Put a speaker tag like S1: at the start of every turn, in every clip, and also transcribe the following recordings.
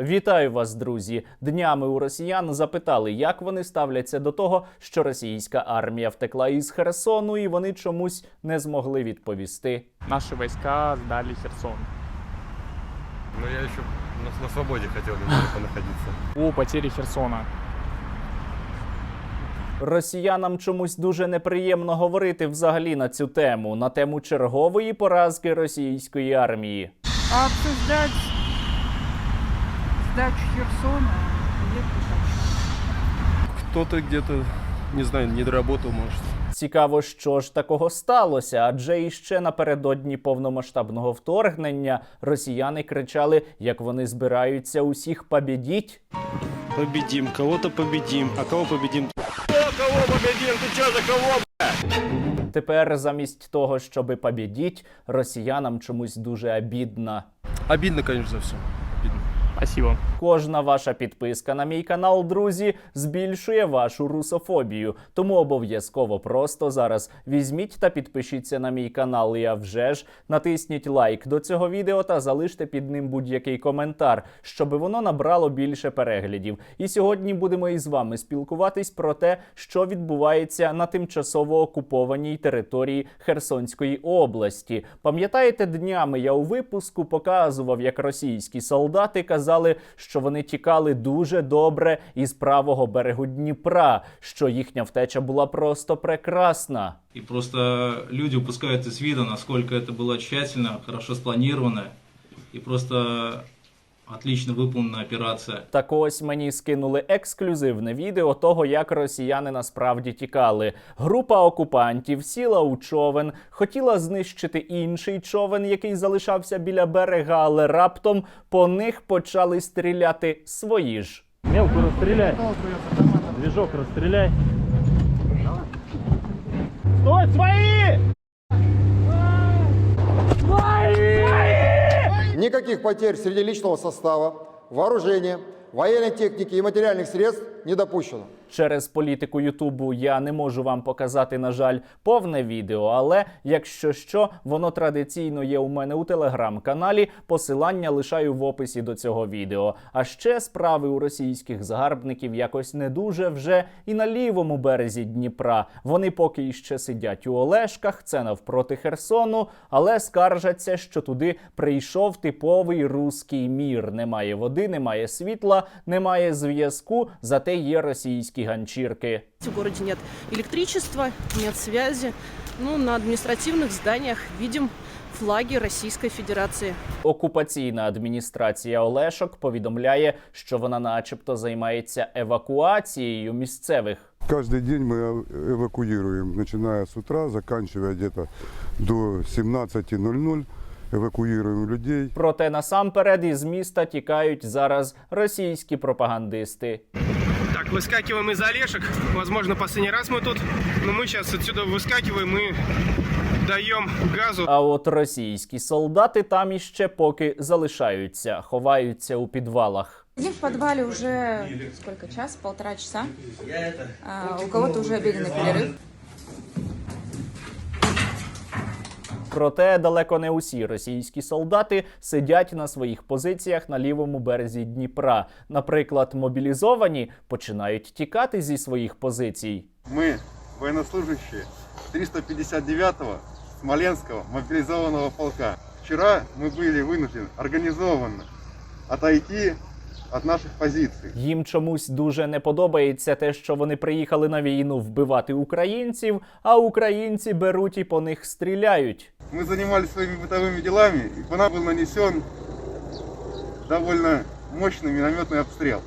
S1: Вітаю вас, друзі! Днями у росіян запитали, як вони ставляться до того, що російська армія втекла із Херсону, і вони чомусь не змогли відповісти.
S2: Наши войска сдали Херсон.
S3: Но я еще на, на свободе хотел немного понаходиться.
S2: О потере Херсона.
S1: Росіянам чомусь дуже неприємно говорити взагалі на цю тему, на тему чергової поразки російської армії.
S4: А сдачу Херсона.
S3: Кто-то где-то, не знаю, не доработал, может.
S1: Цікаво, що ж такого сталося, адже іще напередодні повномасштабного вторгнення росіяни кричали, як вони збираються усіх побідіть.
S5: победим, кого-то победим, а кого победим
S1: Тепер замість того, щоби побідіть, росіянам чомусь дуже обідно.
S3: Обидно, конечно, за все. Обидно.
S2: Спасибо.
S1: Кожна ваша підписка на мій канал, друзі, збільшує вашу русофобію. Тому обов'язково просто зараз візьміть та підпишіться на мій канал. І а вже ж натисніть лайк до цього відео та залиште під ним будь-який коментар, щоб воно набрало більше переглядів. І сьогодні будемо із вами спілкуватись про те, що відбувається на тимчасово окупованій території Херсонської області. Пам'ятаєте, днями я у випуску показував, як російські солдати казали, що вони тікали дуже добре із правого берегу Дніпра, що їхня втеча була просто прекрасна.
S6: І просто люди упускають з вида, наскільки це було тщательно, хорошо спланировано і просто отлично выполненная операция.
S1: Так ось мені скинули ексклюзивне відео того, як росіяни насправді тікали. Група окупантів сіла у човен, хотіла знищити інший човен, який залишався біля берега, але раптом по них почали стріляти свої ж.
S7: Мелко расстреляй. Движок расстреляй. Стой, свои!
S8: Никаких потерь среди личного состава, вооружения, военной техники и материальных средств не допущено.
S1: Через політику Ютубу я не можу вам показати, на жаль, повне відео, але якщо що, воно традиційно є у мене у телеграм-каналі. Посилання лишаю в описі до цього відео. А ще справи у російських загарбників якось не дуже вже і на лівому березі Дніпра. Вони поки іще сидять у Олешках, це навпроти Херсону, але скаржаться, що туди прийшов типовий руський мір. Немає води, немає світла, немає зв'язку, зате є російські ганчірки.
S9: В городе нет электричества, нет связи. Ну, на административных зданиях видим флаги Российской Федерации.
S1: Окупаційна адміністрація Олешок повідомляє, що вона, начебто, займається евакуацією місцевих.
S10: Каждый день мы эвакуируем, начиная с утра, заканчивая где-то до 17.00, эвакуируем людей.
S1: Проте насамперед із міста тікають зараз російські пропагандисти.
S11: Так, выскакиваем из Олешек. Возможно, последний раз мы тут. Но мы сейчас отсюда выскакиваем и даем газу.
S1: А от російські солдати там іще поки залишаються, ховаються у підвалах.
S4: Сидим в подвале уже сколько час? Полтора часа. А, у кого-то уже обеденный перерыв.
S1: Проте далеко не усі російські солдати сидять на своїх позиціях на лівому березі Дніпра. Наприклад, мобілізовані починають тікати зі своїх позицій.
S8: Мы, военнослужащие 359-го Смоленского мобилизованного полка. Вчера мы были вынуждены организованно отойти от наших позиций.
S1: Їм чомусь дуже не подобається те, що вони приїхали на війну вбивати українців, а українці беруть і по них стріляють.
S8: Мы занимались своими бытовыми делами, и по нам был нанесен довольно мощный минометный обстрел,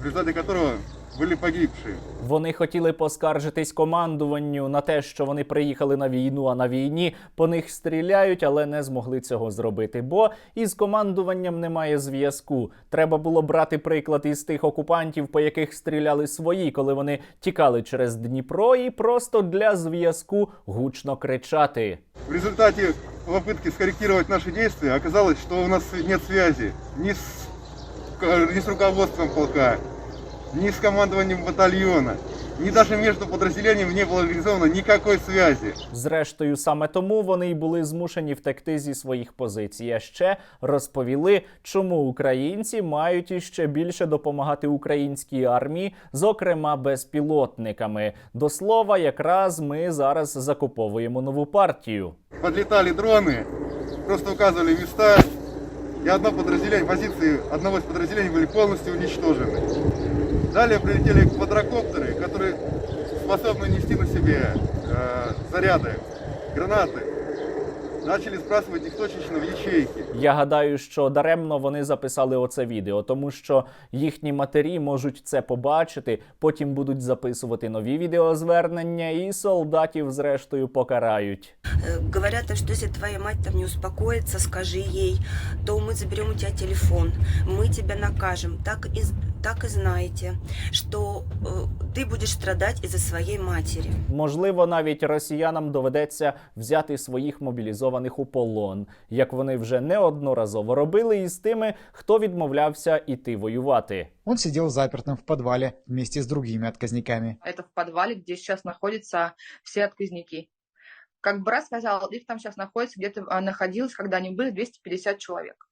S8: в результате которого были погибшие.
S1: Вони хотіли поскаржитись командуванню на те, що вони приїхали на війну, а на війні по них стріляють, але не змогли цього зробити. Бо із командуванням немає зв'язку. Треба було брати приклад із тих окупантів, по яких стріляли свої, коли вони тікали через Дніпро, і просто для зв'язку гучно кричати.
S8: В результате попытки скорректировать наши действия оказалось, что у нас нет связи ни с, ни с руководством полка, ни с командованием батальона. ни даже между подразделениями не было организовано никакой связи.
S1: Зрештою, саме тому вони й були змушені втекти зі своїх позицій. А ще розповіли, чому українці мають іще більше допомагати українській армії, зокрема безпілотниками. До слова, якраз ми зараз закуповуємо нову партію.
S8: Подлетали дроны, просто указывали места, и одно подразделение, позиции одного из подразделений были полностью уничтожены. Далее прилетели квадрокоптеры, которые способны нести на себе э, заряды, гранаты. Начали сбрасывать их точечно в ячейки.
S1: Я гадаю, що даремно вони записали оце відео, тому що їхні матері можуть це побачити, потім будуть записувати нові відеозвернення, і солдатів, зрештою, покарають.
S12: Э, Говорят, а что если твоя мать там не успокоится, скажи ей, то мы заберем у тебя телефон, мы тебя накажем. Так и, так и знаете, что э, ты будешь страдать из-за своей матери.
S1: Можливо, навіть росіянам доведеться взяти своїх мобілізованих у полон, як вони вже неодноразово робили із тими, хто відмовлявся іти воювати.
S13: Он сидел запертым в подвале вместе с другими отказниками.
S4: Это в подвале, где сейчас находятся все отказники. Как брат сказал, их там сейчас находится, где-то а, находилось, когда они были, 250 человек.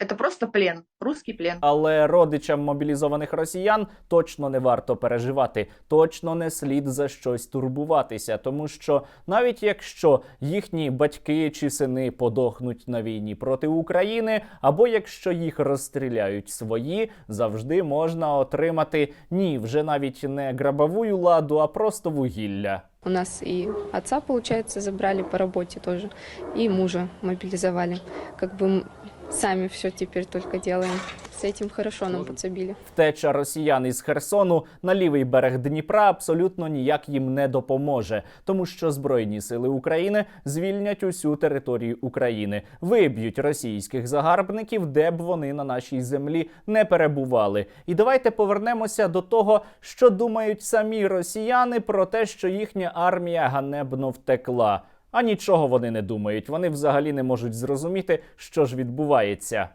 S4: Это просто плен, русский плен.
S1: Але родичам мобілізованих росіян точно не варто переживати, точно не слід за щось турбуватися, тому що навіть якщо їхні батьки чи сини подохнуть на війні проти України, або якщо їх розстріляють свої, завжди можна отримати ні, вже навіть не грабовую ладу, а просто вугілля.
S4: У нас и отца, получается, забрали по работе тоже, и мужа мобилизовали. Как бы м, сами все теперь только делаем. С этим хорошо нам подсобили.
S1: Втеча росіян із Херсону на лівий берег Дніпра абсолютно ніяк їм не допоможе, тому що Збройні сили України звільнять усю територію України, виб'ють російських загарбників, де б вони на нашій землі не перебували. І давайте повернемося до того, що думають самі росіяни про те, що їхня армія ганебно втекла. А нічого вони не думають. Вони взагалі не можуть зрозуміти, що ж відбувається.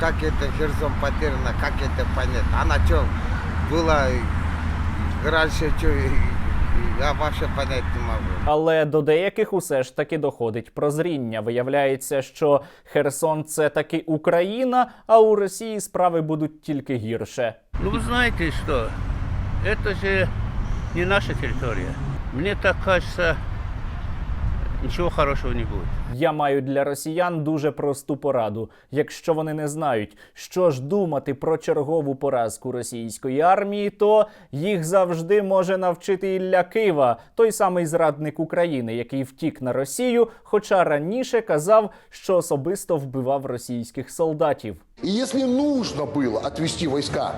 S3: Как это Херсон потеряно, как это понять? Она что, была раньше, что, я вообще понять не могу.
S1: Але до деяких усе ж таки доходить прозріння. Виявляється, що Херсон це таки Україна, а у Росії справи будуть тільки гірше.
S7: Ну, вы знаете что? Это же не наша территория. Мне так кажется, ничего хорошего не будет.
S1: Я маю для росіян дуже просту пораду. Якщо вони не знають, що ж думати про чергову поразку російської армії, то їх завжди може навчити Ілля Кива, той самий зрадник України, який втік на Росію, хоча раніше казав, що особисто вбивав російських солдатів.
S14: И если нужно было отвести войска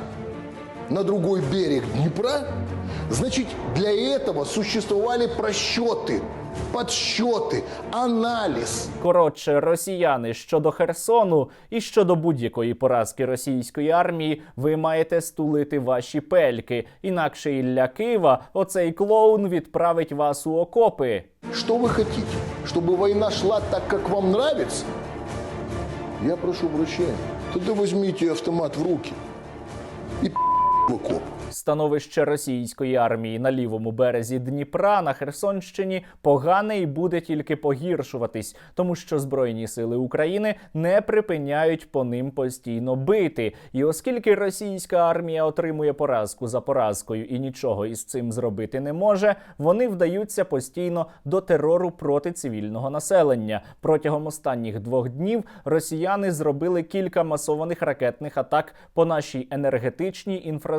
S14: на другой берег Днепра, значит для этого существовали просчеты, подсчеты, анализ.
S1: Коротше, росіяни щодо Херсону і щодо будь-якої поразки російської армії, ви маєте стулити ваші пельки. Інакше Ілля Кива, оцей клоун, відправить вас у окопи.
S14: Что вы хотите? Чтобы война шла так, как вам нравится? Я прошу прощения. Тогда возьмите автомат в руки и в окоп.
S1: Становище російської армії на лівому березі Дніпра на Херсонщині погане і буде тільки погіршуватись, тому що Збройні сили України не припиняють по ним постійно бити. І оскільки російська армія отримує поразку за поразкою і нічого із цим зробити не може, вони вдаються постійно до терору проти цивільного населення. Протягом останніх двох днів росіяни зробили кілька масованих ракетних атак по нашій енергетичній інфраструктурі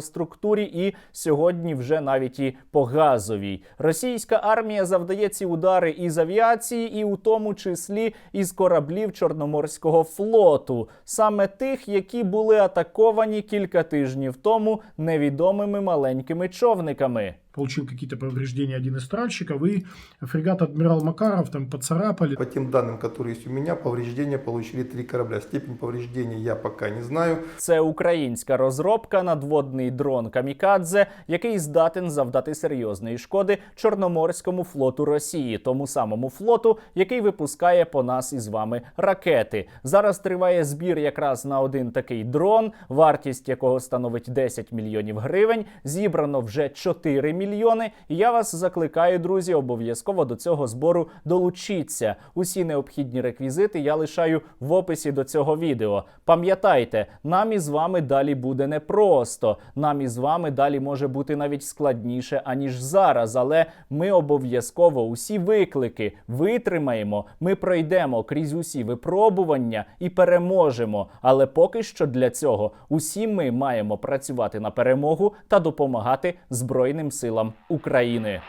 S1: і сьогодні вже навіть і по газовій. Російська армія завдає ці удари із авіації, і у тому числі із кораблів Чорноморського флоту, саме тих, які були атаковані кілька тижнів тому невідомими маленькими човниками.
S15: Получил какие-то повреждения один из тральщиков, и фрегат «Адмирал Макаров» там поцарапали.
S8: По тем данным, которые есть у меня, повреждения получили три корабля. Степень повреждений я пока не знаю.
S1: Це українська розробка надводний дрон Камікадзе, який здатен завдати серйозної шкоди Чорноморському флоту Росії, тому самому флоту, який випускає по нас із вами ракети. Зараз триває збір якраз на один такий дрон, вартість якого становить 10 мільйонів гривень. Зібрано вже 4 мільйони. І я вас закликаю, друзі, обов'язково до цього збору долучіться. Усі необхідні реквізити я лишаю в описі до цього відео. Пам'ятайте, нам із вами далі буде непросто. Нам із вами далі може бути навіть складніше аніж зараз. Але ми обов'язково усі виклики витримаємо. Ми пройдемо крізь усі випробування і переможемо. Але поки що для цього усі ми маємо працювати на перемогу та допомагати Збройним силам України.